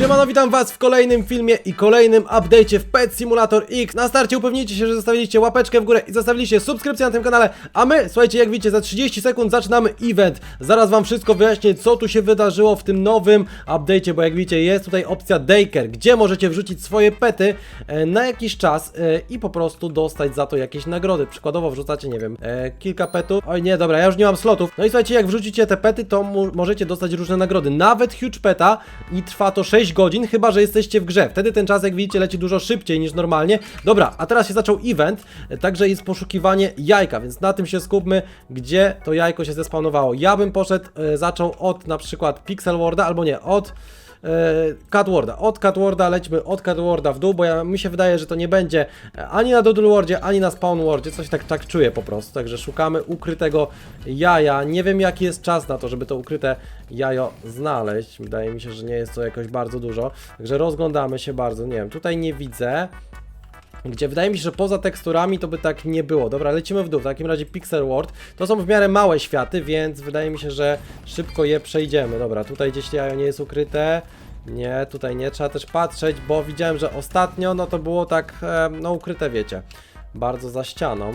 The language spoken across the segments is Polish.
Siemano, witam was w kolejnym filmie i kolejnym update'cie w Pet Simulator X. Na starcie upewnijcie się, że zostawiliście łapeczkę w górę i zostawiliście subskrypcję na tym kanale, a my, słuchajcie, jak widzicie, za 30 sekund zaczynamy event. Zaraz wam wszystko wyjaśnię, co tu się wydarzyło w tym nowym update'cie, bo jak widzicie, jest tutaj opcja Daycare, gdzie możecie wrzucić swoje pety e, na jakiś czas e, i po prostu dostać za to jakieś nagrody. Przykładowo wrzucacie, nie wiem, e, kilka petów. Oj nie, dobra, ja już nie mam slotów. No i słuchajcie, jak wrzucicie te pety, to możecie dostać różne nagrody. Nawet huge peta i trwa to 6 godzin, chyba że jesteście w grze. Wtedy ten czas, jak widzicie, leci dużo szybciej niż normalnie. Dobra, a teraz się zaczął event, także jest poszukiwanie jajka, więc na tym się skupmy, gdzie to jajko się zespawnowało. Ja bym poszedł, e, zaczął od na przykład Pixel Worda, albo nie, od Catwarda. Od Catwarda lećmy od Catwarda w dół, bo ja, mi się wydaje, że to nie będzie e, ani na Doodle Wordzie, ani na Spawn Wordzie. Coś tak, tak czuję po prostu. Także szukamy ukrytego jaja. Nie wiem jaki jest czas na to, żeby to ukryte jajo znaleźć. Wydaje mi się, że nie jest to jakoś bardzo dużo. Także rozglądamy się bardzo. Nie wiem, tutaj nie widzę. Gdzie wydaje mi się, że poza teksturami to by tak nie było. Dobra, lecimy w dół. W takim razie Pixel World. To są w miarę małe światy, więc wydaje mi się, że szybko je przejdziemy. Dobra, tutaj gdzieś jajo nie jest ukryte. Nie, tutaj nie trzeba też patrzeć, bo widziałem, że ostatnio no to było tak, no ukryte wiecie, bardzo za ścianą.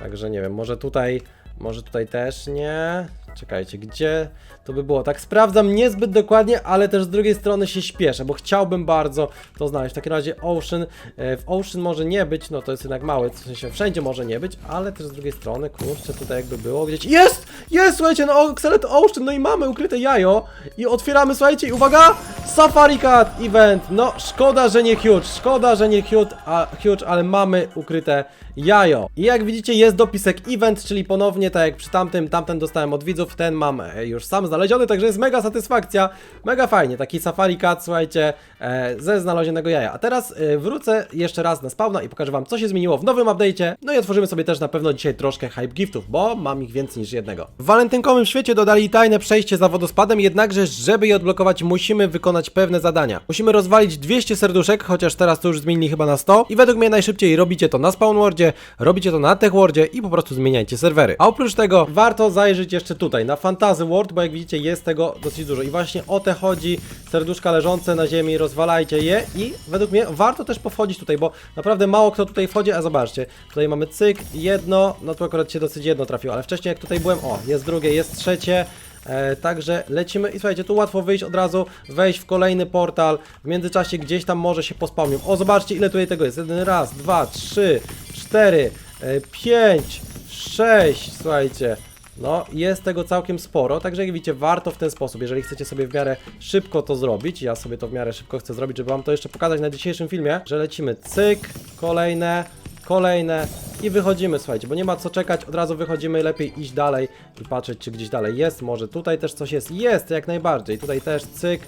Także nie wiem, może tutaj, może tutaj też nie. Czekajcie, gdzie to by było? Tak sprawdzam niezbyt dokładnie, ale też z drugiej strony się śpieszę, bo chciałbym bardzo to znaleźć. W takim razie Ocean, e, w Ocean może nie być, no to jest jednak mały, w sensie wszędzie może nie być, ale też z drugiej strony, kurczę, tutaj jakby było gdzieś. Jest! Jest, słuchajcie, no Xelet Ocean, no i mamy ukryte jajo i otwieramy, słuchajcie, i uwaga! Safari Cat Event! No, szkoda, że nie huge, szkoda, że nie huge, a, huge ale mamy ukryte jajo. I jak widzicie, jest dopisek event, czyli ponownie, tak jak przy tamtym, tamten dostałem od widzów, ten mam już sam znaleziony, także jest mega satysfakcja, mega fajnie, taki Safari Cat, słuchajcie, e, ze znalezionego jaja. A teraz e, wrócę jeszcze raz na spawna i pokażę wam, co się zmieniło w nowym update'cie, no i otworzymy sobie też na pewno dzisiaj troszkę hype giftów, bo mam ich więcej niż jednego. W walentynkowym świecie dodali tajne przejście za wodospadem, jednakże, żeby je odblokować, musimy wykonać pewne zadania. Musimy rozwalić 200 serduszek, chociaż teraz to już zmienili chyba na 100 i według mnie najszybciej robicie to na Spawnwordzie, robicie to na TechWordzie i po prostu zmieniajcie serwery. A oprócz tego warto zajrzeć jeszcze tutaj na Fantasy World, bo jak widzicie jest tego dosyć dużo i właśnie o te chodzi, serduszka leżące na ziemi, rozwalajcie je i według mnie warto też powchodzić tutaj, bo naprawdę mało kto tutaj wchodzi, a zobaczcie, tutaj mamy cyk, jedno, no to akurat się dosyć jedno trafiło, ale wcześniej jak tutaj byłem, o, jest drugie, jest trzecie, E, także lecimy i słuchajcie, tu łatwo wyjść od razu, wejść w kolejny portal, w międzyczasie gdzieś tam może się pospawnią. O, zobaczcie ile tutaj tego jest. Jeden raz, dwa, trzy, cztery, e, pięć, sześć, słuchajcie. No, jest tego całkiem sporo, także jak widzicie, warto w ten sposób, jeżeli chcecie sobie w miarę szybko to zrobić, ja sobie to w miarę szybko chcę zrobić, żeby wam to jeszcze pokazać na dzisiejszym filmie, że lecimy cyk, kolejne, kolejne i wychodzimy, słuchajcie, bo nie ma co czekać, od razu wychodzimy, lepiej iść dalej i patrzeć, czy gdzieś dalej jest, może tutaj też coś jest, jest, jak najbardziej, tutaj też cyk,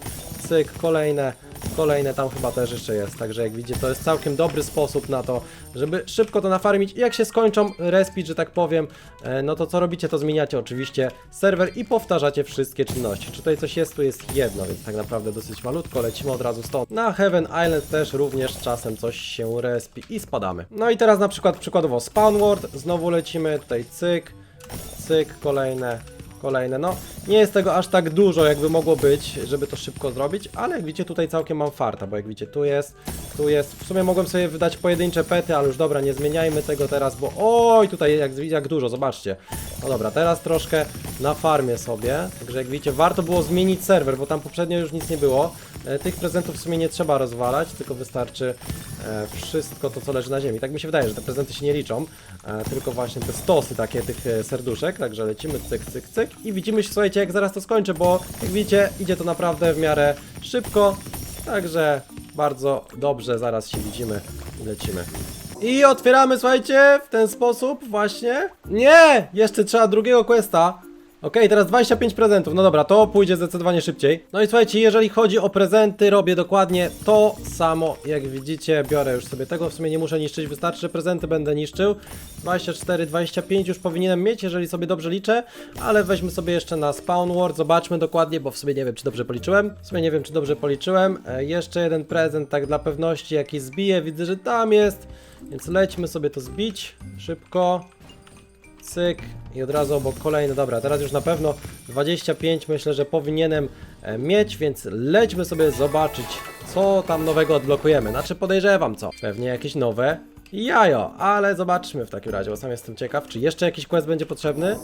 cyk, kolejne, kolejne tam chyba też jeszcze jest, także jak widzicie, to jest całkiem dobry sposób na to, żeby szybko to nafarmić i jak się skończą respić, że tak powiem, e, no to co robicie, to zmieniacie oczywiście serwer i powtarzacie wszystkie czynności. Czy tutaj coś jest? Tu jest jedno, więc tak naprawdę dosyć malutko, lecimy od razu stąd. Na Heaven Island też również czasem coś się respi i spadamy. No i teraz na przykład przykładowo Spawn World, znowu lecimy, tutaj cyk, cyk, kolejne, kolejne. No, nie jest tego aż tak dużo, jakby mogło być, żeby to szybko zrobić, ale jak widzicie, tutaj całkiem mam farta, bo jak widzicie, tu jest, tu jest. W sumie mogłem sobie wydać pojedyncze pety, ale już dobra, nie zmieniajmy tego teraz, bo oj, tutaj jak, jak dużo, zobaczcie. No dobra, teraz troszkę na farmie sobie, także jak widzicie, warto było zmienić serwer, bo tam poprzednio już nic nie było. E, Tych prezentów w sumie nie trzeba rozwalać, tylko wystarczy e, wszystko to, co leży na ziemi. Tak mi się wydaje, że te prezenty się nie liczą, e, tylko właśnie te stosy takie tych serduszek, także lecimy cyk, cyk, cyk i widzimy się, słuchajcie, jak zaraz to skończę, bo jak widzicie, idzie to naprawdę w miarę szybko, także bardzo dobrze, zaraz się widzimy i lecimy. I otwieramy, słuchajcie, w ten sposób właśnie. Nie! Jeszcze trzeba drugiego questa. Okej, teraz 25 prezentów. No dobra, to pójdzie zdecydowanie szybciej. No i słuchajcie, jeżeli chodzi o prezenty, robię dokładnie to samo, jak widzicie. Biorę już sobie tego, w sumie nie muszę niszczyć, wystarczy, że prezenty będę niszczył. 24, 25 już powinienem mieć, jeżeli sobie dobrze liczę, ale weźmy sobie jeszcze na Spawn World, zobaczmy dokładnie, bo w sumie nie wiem, czy dobrze policzyłem. W sumie nie wiem, czy dobrze policzyłem. E, jeszcze jeden prezent, tak dla pewności, jaki zbiję, widzę, że tam jest, więc lećmy sobie to zbić szybko. Cyk i od razu obok kolejny, dobra, teraz już na pewno 25 myślę, że powinienem e, mieć, więc lećmy sobie zobaczyć, co tam nowego odblokujemy. Znaczy podejrzewam co, pewnie jakieś nowe jajo, ale zobaczmy w takim razie, bo sam jestem ciekaw, czy jeszcze jakiś quest będzie potrzebny?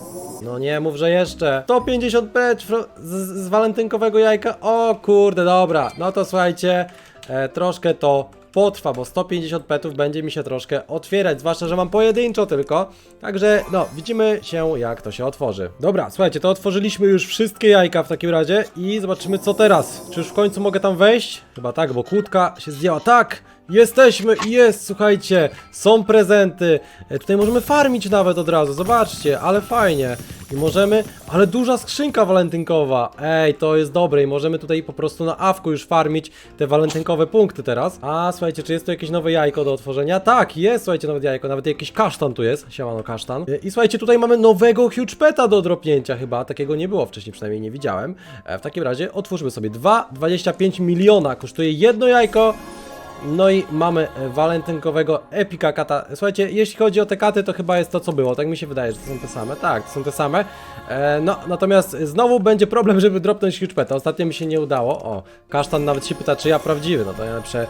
No nie, mów, że jeszcze. 150 pecz fro- z, z walentynkowego jajka, o kurde, dobra, no to słuchajcie, e, troszkę to potrwa, bo 150 petów będzie mi się troszkę otwierać, zwłaszcza, że mam pojedynczo tylko. Także, no, widzimy się, jak to się otworzy. Dobra, słuchajcie, to otworzyliśmy już wszystkie jajka w takim razie i zobaczymy, co teraz. Czy już w końcu mogę tam wejść? Chyba tak, bo kłódka się zdjęła. Tak! Jesteśmy i jest, słuchajcie, są prezenty. E, tutaj możemy farmić nawet od razu, zobaczcie, ale fajnie. I możemy, ale duża skrzynka walentynkowa. Ej, to jest dobre i możemy tutaj po prostu na awku już farmić te walentynkowe punkty teraz. A, słuchajcie, czy jest tu jakieś nowe jajko do otworzenia? Tak, jest, słuchajcie, nawet jajko, nawet jakiś kasztan tu jest. Siemano kasztan. E, I słuchajcie, tutaj mamy nowego huge peta do dropnięcia chyba, takiego nie było wcześniej, przynajmniej nie widziałem. E, w takim razie otwórzmy sobie 2,25 miliona kosztuje jedno jajko. No i mamy walentynkowego epika kata. Słuchajcie, jeśli chodzi o te katy, to chyba jest to, co było. Tak mi się wydaje, że to są te same. Tak, to są te same. E, no, natomiast znowu będzie problem, żeby dropnąć huge peta. Ostatnio mi się nie udało. O, kasztan nawet się pyta, czy ja prawdziwy. No to najlepsze,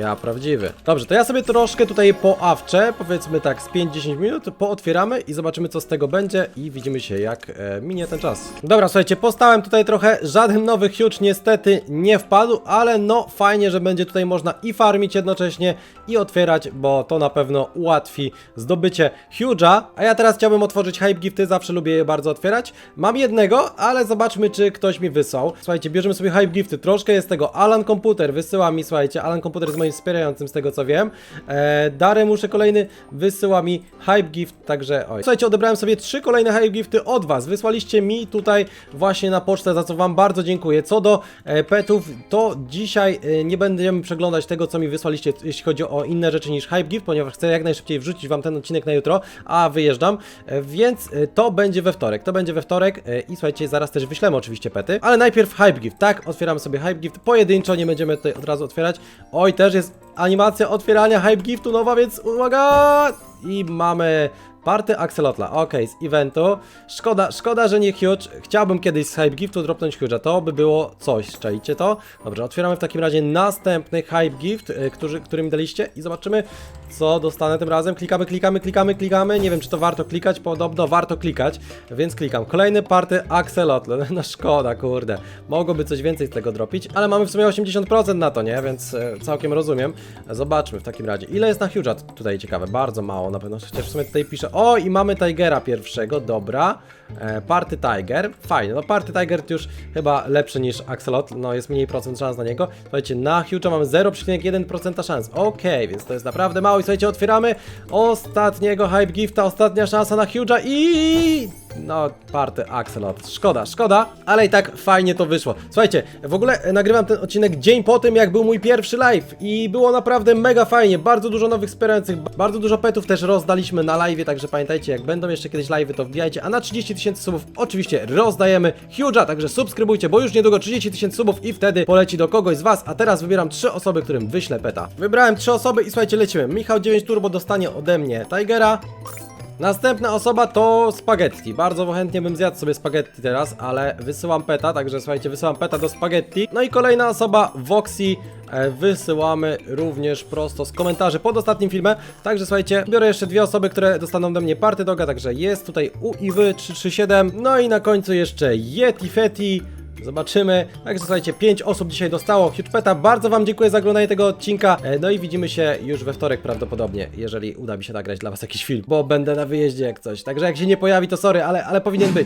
ja prawdziwy. Dobrze, to ja sobie troszkę tutaj poawczę, powiedzmy tak z 5-10 minut, pootwieramy i zobaczymy, co z tego będzie i widzimy się, jak e, minie ten czas. Dobra, słuchajcie, postałem tutaj trochę, żaden nowy huge niestety nie wpadł, ale no fajnie, że będzie tutaj można i farmić jednocześnie i otwierać, bo to na pewno ułatwi zdobycie huge'a. A ja teraz chciałbym otworzyć hype gifty, zawsze lubię je bardzo otwierać. Mam jednego, ale zobaczmy, czy ktoś mi wysłał. Słuchajcie, bierzemy sobie hype gifty, troszkę jest tego. Alan Komputer wysyła mi, słuchajcie, Alan Komputer jest moim wspierającym z tego co wiem. E, Darę muszę kolejny wysyła mi hype gift, także oj. Słuchajcie, odebrałem sobie trzy kolejne hype gifty od was. Wysłaliście mi tutaj właśnie na pocztę, za co wam bardzo dziękuję. Co do e, petów, to dzisiaj e, nie będziemy przeglądać tego, co mi wysłaliście, jeśli chodzi o inne rzeczy niż hype gift, ponieważ chcę jak najszybciej wrzucić wam ten odcinek na jutro, a wyjeżdżam, e, więc e, to będzie we wtorek. To będzie we wtorek e, i słuchajcie, zaraz też wyślemy oczywiście pety, ale najpierw hype gift, tak? Otwieramy sobie hype gift pojedynczo, nie będziemy tutaj od razu otwierać. Oj, też jest animacja otwierania hype giftu nowa, więc uwaga! I mamy Party Axelotla, okej, z eventu. Szkoda, szkoda, że nie huge. Chciałbym kiedyś z hype giftu dropnąć huge'a, to by było coś, czajcie to? Dobrze, otwieramy w takim razie następny hype gift, y, który, który mi daliście i zobaczymy, co dostanę tym razem. Klikamy, klikamy, klikamy, klikamy. Nie wiem, czy to warto klikać, podobno warto klikać, więc klikam. Kolejny party Axelotl, no szkoda, kurde. Mogłoby coś więcej z tego dropić, ale mamy w sumie 80% na to, nie? Więc e, całkiem rozumiem. Zobaczmy w takim razie. Ile jest na Huge'a tutaj ciekawe? Bardzo mało na pewno, chociaż w sumie tutaj pisze. O, i mamy Tigera pierwszego, dobra. E, party Tiger, fajnie. No Party Tiger już chyba lepszy niż Axelotl, no jest mniej procent szans na niego. Słuchajcie, na Huge'a mamy 0,1% szans. Okej, więc to jest naprawdę mało. I słuchajcie, otwieramy ostatniego Hype Gifta, ostatnia szansa na Huge'a i... No, party Axelot. Szkoda, szkoda, ale i tak fajnie to wyszło. Słuchajcie, w ogóle e, nagrywam ten odcinek dzień po tym, jak był mój pierwszy live i było naprawdę mega fajnie. Bardzo dużo nowych wspierających, bardzo dużo petów też rozdaliśmy na live, także pamiętajcie, jak będą jeszcze kiedyś live'y, to wbijajcie. A na 30 tysięcy subów oczywiście rozdajemy huge'a, także subskrybujcie, bo już niedługo 30 tysięcy subów i wtedy poleci do kogoś z was. A teraz wybieram trzy osoby, którym wyślę peta. Wybrałem trzy osoby i słuchajcie, lecimy. Michał 9 Turbo dostanie ode mnie Tigera. Następna osoba to spaghetti. Bardzo chętnie bym zjadł sobie spaghetti teraz, ale wysyłam peta, także słuchajcie, wysyłam peta do spaghetti. No i kolejna osoba, Voxy, e, wysyłamy również prosto z komentarzy pod ostatnim filmem. Także słuchajcie, biorę jeszcze dwie osoby, które dostaną ode mnie party doga, także jest tutaj UIW337. No i na końcu jeszcze Yeti Feti. Zobaczymy. Także słuchajcie, 5 osób dzisiaj dostało Huge Peta. Bardzo Wam dziękuję za oglądanie tego odcinka. E, No i widzimy się już we wtorek prawdopodobnie, jeżeli uda mi się nagrać dla Was jakiś film, bo będę na wyjeździe jak coś. Także jak się nie pojawi, to sorry, ale, ale powinien być.